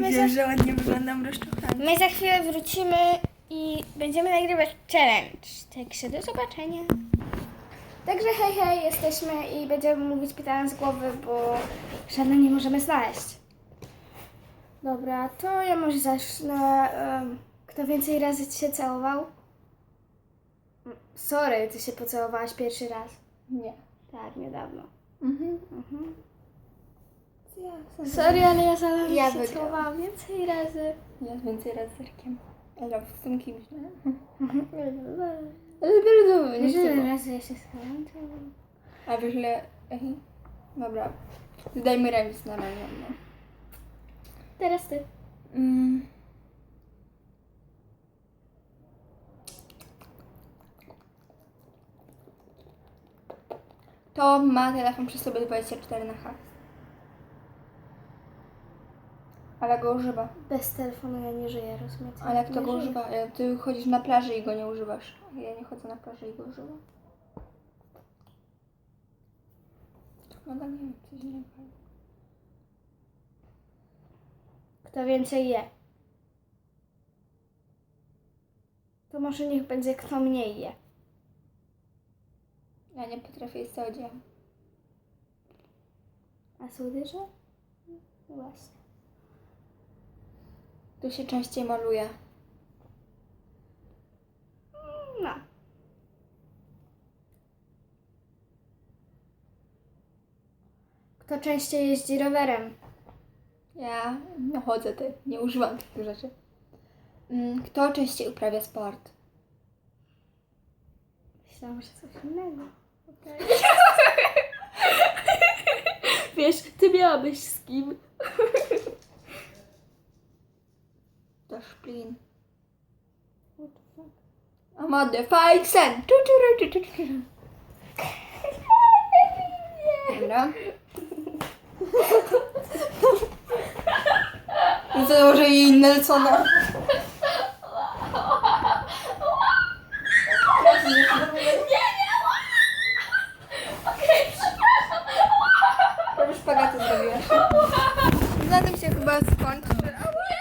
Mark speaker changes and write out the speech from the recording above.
Speaker 1: My
Speaker 2: Wiem,
Speaker 1: za,
Speaker 2: że ładnie wyglądam rozczochrany.
Speaker 1: my za chwilę wrócimy i będziemy nagrywać challenge. Także do zobaczenia. Także hej, hej, jesteśmy i będziemy mówić pytania z głowy, bo żadne nie możemy znaleźć. Dobra, to ja może zacznę. kto więcej razy ci się całował? Sorry, ty się pocałowałaś pierwszy raz.
Speaker 2: Nie.
Speaker 1: Tak, niedawno.
Speaker 2: Mhm.
Speaker 1: Mhm.
Speaker 2: Ja,
Speaker 1: Sorry, ale ja za
Speaker 2: Ja
Speaker 1: się całowałam więcej razy.
Speaker 2: ja więcej razy z Erkiem. Ale z tym kimś, nie?
Speaker 1: Mhm.
Speaker 2: Ale bardzo nie chcę.
Speaker 1: razy ja się schowałam?
Speaker 2: A wiesz, ile... Dobra. Dajmy remis na razie. No.
Speaker 1: Teraz ty.
Speaker 2: Mm. To ma telefon przy sobie 24 na H. Ale go używa.
Speaker 1: Bez telefonu ja nie żyję, rozumiecie?
Speaker 2: Ale kto
Speaker 1: Nie
Speaker 2: go
Speaker 1: żyję.
Speaker 2: używa? Ty chodzisz na plaży i go nie używasz. Ja nie chodzę na plażę i go używam. To Chyba nie wiem, coś nie wiem.
Speaker 1: Kto więcej je? To może niech będzie kto mniej je.
Speaker 2: Ja nie potrafię jeść cały dzień.
Speaker 1: A słodycze? No właśnie.
Speaker 2: Tu się częściej maluje.
Speaker 1: No. Kto częściej jeździ rowerem?
Speaker 2: Ja no chodzę, ty nie używam tych rzeczy. Mm, Kto częściej uprawia sport?
Speaker 1: Myślałam, że coś innego.
Speaker 2: Wiesz, ty miałabyś z kim? Dasz plin.
Speaker 1: What the fuck?
Speaker 2: A modifying sen. Dobra. No to może jej Nelsona. Zatem się chyba skończy.